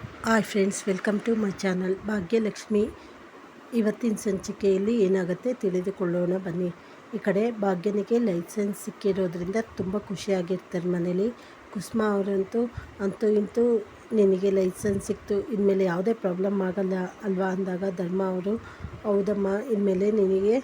Hi friends, welcome to my channel. Bhagyalakshmi ಇವತ್ತಿನ ಸಂಚಿಕೆಯಲ್ಲಿ ಏನಾಗುತ್ತೆ ತಿಳಿದುಕೊಳ್ಳೋಣ ಬನ್ನಿ. ಈ ಕಡೆ ಭಾಗ್ಯನಿಗೆ ಲೈಸೆನ್ಸ್ ಸಿಕ್ಕಿರೋದ್ರಿಂದ ತುಂಬ ಖುಷಿಯಾಗಿರ್ತಾರೆ ಮನೇಲಿ. ಕುಸುಮ ಅವರಂತೂ ಅಂತೂ ಇಂತೂ ನಿನಗೆ ಲೈಸೆನ್ಸ್ ಸಿಕ್ತು. ಇನ್ಮೇಲೆ ಯಾವುದೇ ಪ್ರಾಬ್ಲಮ್ ಆಗಲ್ಲ ಅಲ್ವಾ ಅಂದಾಗ ಧರ್ಮ ಅವರು, ಹೌದಮ್ಮ, ಇನ್ಮೇಲೆ ನಿನಗೆ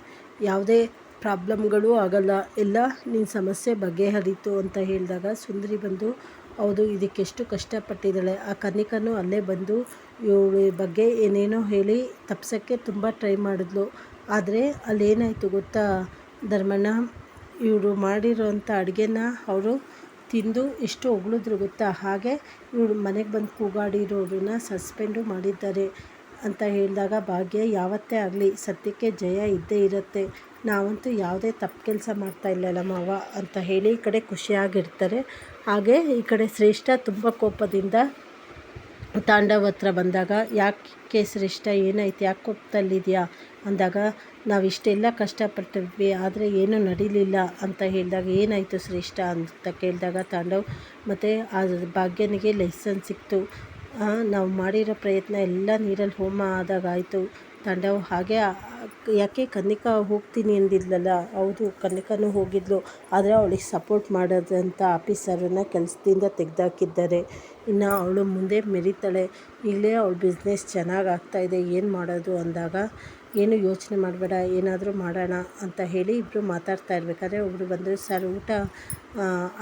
ಯಾವುದೇ ಪ್ರಾಬ್ಲಮ್ಗಳು ಆಗಲ್ಲ, ಎಲ್ಲ ನಿನ್ನ ಸಮಸ್ಯೆ ಬಗೆಹರಿತು ಅಂತ ಹೇಳಿದಾಗ ಸುಂದರಿ ಬಂದು ಹೌದು, ಇದಕ್ಕೆಷ್ಟು ಕಷ್ಟಪಟ್ಟಿದ್ದಾಳೆ. ಆ ಕನ್ನಿಕನು ಅಲ್ಲೇ ಬಂದು, ಇವಳ ಬಗ್ಗೆ ಏನೇನೋ ಹೇಳಿ ತಪ್ಸೋಕ್ಕೆ ತುಂಬ ಟ್ರೈ ಮಾಡಿದ್ಲು. ಆದರೆ ಅಲ್ಲೇನಾಯಿತು ಗೊತ್ತಾ? ಧರ್ಮಣ್ಣ, ಇವರು ಮಾಡಿರೋಂಥ ಅಡುಗೆನ ಅವರು ತಿಂದು ಎಷ್ಟು ಹೊಗಳಿದ್ರು ಗೊತ್ತಾ? ಹಾಗೆ ಇವಳು ಮನೆಗೆ ಬಂದು ಕೂಗಾಡಿರೋರನ್ನ ಸಸ್ಪೆಂಡು ಮಾಡಿದ್ದಾರೆ. ಅಂತ ಹೇಳಿದಾಗ ಭಾಗ್ಯ, ಯಾವತ್ತೇ ಆಗಲಿ, ಸತ್ಯಕ್ಕೆ ಜಯ ಇದ್ದೇ ಇರುತ್ತೆ. ನಾವಂತೂ ಯಾವುದೇ ತಪ್ಪು ಕೆಲಸ ಮಾಡ್ತಾ ಇಲ್ಲಲ್ಲ ಮಾವ ಅಂತ ಹೇಳಿ ಈ ಕಡೆ ಖುಷಿಯಾಗಿರ್ತಾರೆ. ಹಾಗೆ ಈ ಕಡೆ ಶ್ರೇಷ್ಠ ತುಂಬ ಕೋಪದಿಂದ ತಾಂಡವ ಹತ್ರ ಬಂದಾಗ, ಯಾಕೆ ಶ್ರೇಷ್ಠ? ಏನಾಯ್ತು? ಯಾಕೆ ಕೋಪದಲ್ಲಿದೆಯಾ ಅಂದಾಗ, ನಾವು ಇಷ್ಟೆಲ್ಲ ಕಷ್ಟಪಟ್ಟಿದ್ವಿ, ಆದರೆ ಏನೂ ನಡೀಲಿಲ್ಲ ಅಂತ ಹೇಳಿದಾಗ, ಏನಾಯಿತು ಶ್ರೇಷ್ಠ? ಅಂತ ಕೇಳಿದಾಗ ತಾಂಡವ್, ಮತ್ತು ಆ ಭಾಗ್ಯನಿಗೆ ಲೈಸನ್ಸ್ ಸಿಕ್ತು. ನಾವು ಮಾಡಿರೋ ಪ್ರಯತ್ನ ಎಲ್ಲ ನೀರಲ್ಲಿ ಹೋಮ ಆದಾಗ ಆಯಿತು. ತಾಂಡವ್ ಹಾಗೆ, ಯಾಕೆ ಕನ್ನಿಕಾ ಹೋಗ್ತೀನಿ ಅಂದಿದ್ಲಲ್ಲ? ಹೌದು, ಕನ್ನಿಕಾನೂ ಹೋಗಿದ್ಲು, ಆದರೆ ಅವಳಿಗೆ ಸಪೋರ್ಟ್ ಮಾಡೋದಂಥ ಆಫೀಸರನ್ನು ಕೆಲಸದಿಂದ ತೆಗೆದಾಕಿದ್ದಾರೆ. ಇನ್ನು ಅವಳು ಮುಂದೆ ಮೆರಿತಾಳೆ. ಇಲ್ಲೇ ಅವಳು ಬಿಸ್ನೆಸ್ ಚೆನ್ನಾಗಿ ಆಗ್ತಾಯಿದೆ ಏನು ಮಾಡೋದು? ಅಂದಾಗ, ಏನು ಯೋಚನೆ ಮಾಡಬೇಡ, ಏನಾದರೂ ಮಾಡೋಣ, ಅಂತ ಹೇಳಿ ಇಬ್ಬರು ಮಾತಾಡ್ತಾ ಇರ್ಬೇಕಾದ್ರೆ ಒಬ್ಬರು ಬಂದರು, ಸರ್, ಊಟ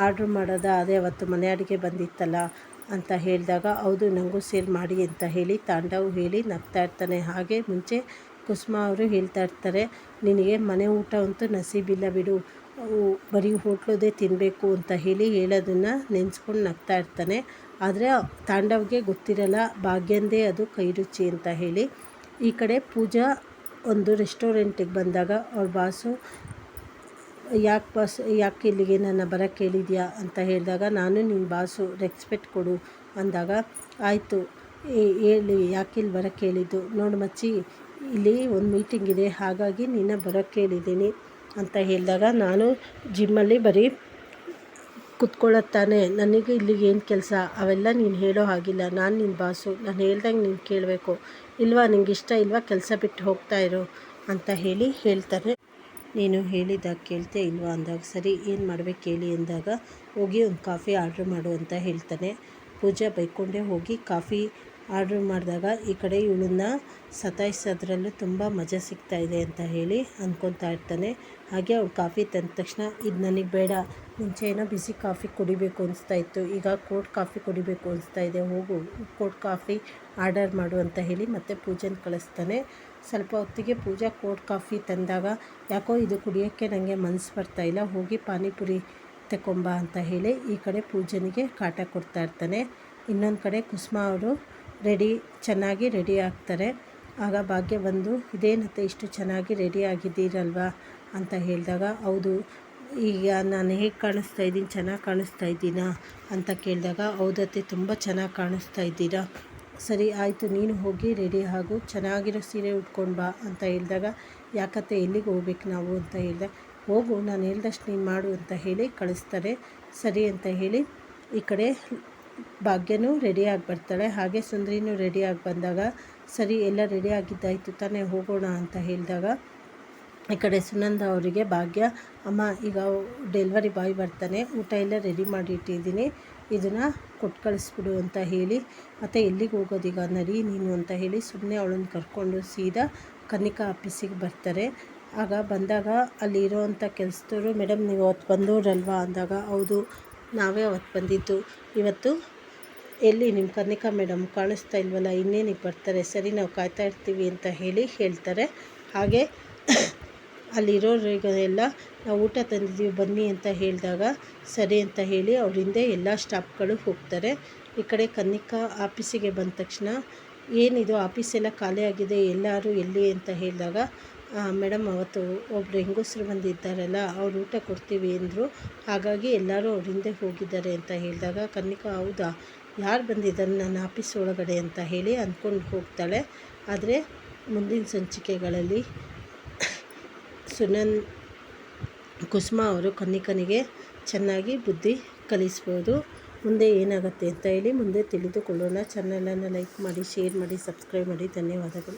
ಆರ್ಡ್ರ್ ಮಾಡೋದಾ? ಅದೇ, ಅವತ್ತು ಮನೆ ಅಡುಗೆ ಬಂದಿತ್ತಲ್ಲ ಅಂತ ಹೇಳಿದಾಗ, ಹೌದು ನನಗೂ ಸೇಲ್ ಮಾಡಿ ಅಂತ ಹೇಳಿ ತಾಂಡವ್ ಹೇಳಿ ನಗ್ತಾ ಇರ್ತಾನೆ. ಹಾಗೆ ಮುಂಚೆ ಕುಸುಮ ಅವರು ಹೇಳ್ತಾ ಇರ್ತಾರೆ, ನಿನಗೆ ಮನೆ ಊಟ ಅಂತೂ ನಸೀಬಿಲ್ಲ ಬಿಡು. ಬರೀ ಹೋಟ್ಲದೇ ತಿನ್ನಬೇಕು ಅಂತ ಹೇಳಿ ಹೇಳೋದನ್ನು ನೆನೆಸ್ಕೊಂಡು ನಗ್ತಾ ಇರ್ತಾನೆ. ಆದರೆ ತಾಂಡವ್ಗೆ ಗೊತ್ತಿರಲ್ಲ, ಭಾಗ್ಯಂದೇ ಅದು ಕೈ ರುಚಿ ಅಂತ ಹೇಳಿ. ಈ ಕಡೆ ಪೂಜಾ ಒಂದು ರೆಸ್ಟೋರೆಂಟಿಗೆ ಬಂದಾಗ, ಅವ್ರ ಬಾಸು ಯಾಕೆ ಬಾಸ್ ಯಾಕೆ ಇಲ್ಲಿಗೆ ನನ್ನ ಬರೋಕ್ಕೆ ಹೇಳಿದ್ಯಾ ಅಂತ ಹೇಳಿದಾಗ, ನಾನು ನಿನ್ನ ಬಾಸು ರೆಸ್ಪೆಕ್ಟ್ ಕೊಡು ಅಂದಾಗ, ಆಯಿತು ಹೇಳಿ, ಯಾಕೆ ಇಲ್ಲಿ ಬರೋಕ್ಕೆ ಹೇಳಿದ್ದು ನೋಡು ಮಚ್ಚಿ, ಇಲ್ಲಿ ಒಂದು ಮೀಟಿಂಗ್ ಇದೆ, ಹಾಗಾಗಿ ನಿನ್ನ ಬರೋಕ್ಕೆ ಹೇಳಿದ್ದೀನಿ ಅಂತ ಹೇಳಿದಾಗ, ನಾನು ಜಿಮ್ಮಲ್ಲಿ ಬರೀ ಕುತ್ಕೊಳ್ಳತ್ತಾನೆ ನನಗೆ ಇಲ್ಲಿಗೆ ಏನು ಕೆಲಸ? ಅವೆಲ್ಲ ನೀನು ಹೇಳೋ ಹಾಗಿಲ್ಲ. ನಾನು ನಿನ್ನ ಬಾಸು. ನಾನು ಹೇಳ್ದಂಗೆ ನೀನು ಕೇಳಬೇಕು. ಇಲ್ವಾ? ನಿಂಗೆ ಇಷ್ಟ ಇಲ್ವಾ? ಕೆಲಸ ಬಿಟ್ಟು ಹೋಗ್ತಾ ಇರು ಅಂತ ಹೇಳಿ ಹೇಳ್ತಾರೆ. ನೀನು ಹೇಳಿದಾಗ ಕೇಳ್ತೆ ಇಲ್ವಾ ಅಂದಾಗ, ಸರಿ, ಏನು ಮಾಡ್ಬೇಕು ಕೇಳಿ ಅಂದಾಗ, ಹೋಗಿ ಒಂದು ಕಾಫಿ ಆರ್ಡ್ರ್ ಮಾಡು ಅಂತ ಹೇಳ್ತಾನೆ. ಪೂಜಾ ಬೈಕೊಂಡೇ ಹೋಗಿ ಕಾಫಿ ಆರ್ಡ್ರ್ ಮಾಡಿದಾಗ ಈ ಕಡೆ ಇವಳನ್ನ ಸತಾಯಿಸೋದ್ರಲ್ಲೂ ತುಂಬ ಮಜಾ ಸಿಗ್ತಾ ಇದೆ ಅಂತ ಹೇಳಿ ಅಂದ್ಕೊತಾ ಇರ್ತಾನೆ. ಹಾಗೆ ಅವ್ಳು ಕಾಫಿ ತಂದ ತಕ್ಷಣ, ಇದು ನನಗೆ ಬೇಡ, ಮುಂಚೆ ಏನೋ ಬಿಸಿ ಕಾಫಿ ಕುಡಿಬೇಕು ಅನಿಸ್ತಾ ಇತ್ತು, ಈಗ ಕೋಲ್ಡ್ ಕಾಫಿ ಕುಡಿಬೇಕು ಅನಿಸ್ತಾ ಇದೆ, ಹೋಗು ಕೋಲ್ಡ್ ಕಾಫಿ ಆರ್ಡರ್ ಮಾಡು ಅಂತ ಹೇಳಿ ಮತ್ತೆ ಪೂಜೆನ ಕಳಿಸ್ತಾನೆ. ಸ್ವಲ್ಪ ಹೊತ್ತಿಗೆ ಪೂಜಾ ಕೋಲ್ಡ್ ಕಾಫಿ ತಂದಾಗ, ಯಾಕೋ ಇದು ಕುಡಿಯೋಕ್ಕೆ ನನಗೆ ಮನಸ್ಸು ಬರ್ತಾ ಇಲ್ಲ, ಹೋಗಿ ಪಾನಿಪುರಿ ತಗೊಂಬ ಅಂತ ಹೇಳಿ ಈ ಕಡೆ ಪೂಜನಿಗೆ ಕಾಟ ಕೊಡ್ತಾ ಇರ್ತಾನೆ. ಇನ್ನೊಂದು ಕಡೆ ಕುಸುಮ ಅವರು ರೆಡಿ, ಚೆನ್ನಾಗಿ ರೆಡಿ ಆಗ್ತಾರೆ. ಆಗ ಭಾಗ್ಯ ಬಂದು ಇದೇನತ್ತೆ ಇಷ್ಟು ಚೆನ್ನಾಗಿ ರೆಡಿ ಆಗಿದ್ದೀರಲ್ವಾ? ಅಂತ ಹೇಳಿದಾಗ, ಹೌದು, ಈಗ ನಾನು ಹೇಗೆ ಕಾಣಿಸ್ತಾ ಇದ್ದೀನಿ, ಚೆನ್ನಾಗಿ ಕಾಣಿಸ್ತಾ ಇದ್ದೀನಾ? ಅಂತ ಕೇಳಿದಾಗ, ಹೌದತ್ತೆ, ತುಂಬ ಚೆನ್ನಾಗಿ ಕಾಣಿಸ್ತಾ ಇದ್ದೀರಾ? ಸರಿ, ಆಯಿತು, ನೀನು ಹೋಗಿ ರೆಡಿ ಆಗು, ಚೆನ್ನಾಗಿರೋ ಸೀರೆ ಉಟ್ಕೊಂಡು ಬಾ, ಅಂತ ಹೇಳಿದಾಗ, ಯಾಕತ್ತೆ, ಎಲ್ಲಿಗೆ ಹೋಗ್ಬೇಕು ನಾವು? ಅಂತ ಹೇಳಿದೆ, ಹೋಗು, ನಾನು ಹೇಳ್ದಷ್ಟು ನೀನು ಮಾಡು, ಅಂತ ಹೇಳಿ ಕಳಿಸ್ತಾರೆ. ಸರಿ, ಅಂತ ಹೇಳಿ ಈ ಕಡೆ ಭಾಗ್ಯನೂ ರೆಡಿಯಾಗಿ ಬರ್ತಾಳೆ. ಹಾಗೆ ಸುಂದರಿನೂ ರೆಡಿಯಾಗಿ ಬಂದಾಗ, ಸರಿ, ಎಲ್ಲ ರೆಡಿ ಆಗಿದ್ದಾಯಿತು, ತಾನೇ ಹೋಗೋಣ, ಅಂತ ಹೇಳಿದಾಗ, ಈ ಕಡೆ ಸುನಂದ ಅವರಿಗೆ, ಭಾಗ್ಯ, ಅಮ್ಮ, ಈಗ ಡೆಲಿವರಿ ಬಾಯ್ ಬರ್ತಾನೆ, ಊಟ ಎಲ್ಲ ರೆಡಿ ಮಾಡಿ ಇಟ್ಟಿದ್ದೀನಿ, ಇದನ್ನು ಕೊಟ್ಟು ಕಳಿಸ್ಬಿಡು ಅಂತ ಹೇಳಿ, ಮತ್ತು ಎಲ್ಲಿಗೆ ಹೋಗೋದೀಗ, ನಡಿ ನೀನು ಅಂತ ಹೇಳಿ ಸುಮ್ಮನೆ ಅವಳನ್ನು ಕರ್ಕೊಂಡು ಸೀದಾ ಕನಿಕಾ ಆಫೀಸಿಗೆ ಬರ್ತಾರೆ. ಆಗ ಬಂದಾಗ ಅಲ್ಲಿರೋವಂಥ ಕೆಲಸದವರು, ಮೇಡಮ್, ನೀವು ಅವತ್ತು ಬಂದವ್ರಲ್ವಾ? ಅಂದಾಗ, ಹೌದು ನಾವೇ ಅವತ್ತು ಬಂದಿದ್ದು. ಇವತ್ತು ಎಲ್ಲಿ ನಿಮ್ಮ ಕನ್ನಿಕಾ ಮೇಡಮ್ ಕಾಣಿಸ್ತಾ ಇಲ್ವಲ್ಲ, ಇನ್ನೇನಿಗೆ ಬರ್ತಾರೆ? ಸರಿ, ನಾವು ಕಾಯ್ತಾ ಇರ್ತೀವಿ ಅಂತ ಹೇಳಿ ಹೇಳ್ತಾರೆ. ಹಾಗೆ ಅಲ್ಲಿರೋರಿಗೆಲ್ಲ ನಾವು ಊಟ ತಂದಿದ್ದೀವಿ, ಬನ್ನಿ ಅಂತ ಹೇಳಿದಾಗ ಸರಿ ಅಂತ ಹೇಳಿ ಅವ್ರ ಹಿಂದೆ ಎಲ್ಲ ಸ್ಟಾಫ್ಗಳು ಹೋಗ್ತಾರೆ. ಈ ಕಡೆ ಕನ್ನಿಕಾ ಆಫೀಸಿಗೆ ಬಂದ ತಕ್ಷಣ ಏನಿದು ಆಫೀಸೆಲ್ಲ ಆಗಿದೆ, ಎಲ್ಲರೂ ಎಲ್ಲಿ ಅಂತ ಹೇಳಿದಾಗ ಮೇಡಮ್ ಅವತ್ತು ಒಬ್ಬರು ಹೆಂಗಸರು ಬಂದಿದ್ದಾರಲ್ಲ, ಅವ್ರು ಊಟ ಕೊಡ್ತೀವಿ ಅಂದರು. ಹಾಗಾಗಿ ಎಲ್ಲರೂ ಅವ್ರ ಹಿಂದೆ ಹೋಗಿದ್ದಾರೆ ಅಂತ ಹೇಳಿದಾಗ, ಕನ್ನಿಕಾ, ಹೌದಾ? ಯಾರು ಬಂದಿದ್ದಾರೆ ನನ್ನ ಆಫೀಸ್ ಒಳಗಡೆ ಅಂತ ಹೇಳಿ ಅಂದ್ಕೊಂಡು ಹೋಗ್ತಾಳೆ. ಆದರೆ ಮುಂದಿನ ಸಂಚಿಕೆಗಳಲ್ಲಿ ಸುನನ್, ಕುಸುಮ ಅವರು ಕನ್ನಿಕನಿಗೆ ಚೆನ್ನಾಗಿ ಬುದ್ಧಿ ಕಲಿಸ್ಬೋದು. ಮುಂದೆ ಏನಾಗುತ್ತೆ ಅಂತ ಹೇಳಿ ಮುಂದೆ ತಿಳಿದುಕೊಳ್ಳೋಣ. ಚಾನಲನ್ನು ಲೈಕ್ ಮಾಡಿ ಶೇರ್ ಮಾಡಿ ಸಬ್ಸ್ಕ್ರೈಬ್ ಮಾಡಿ. ಧನ್ಯವಾದಗಳು.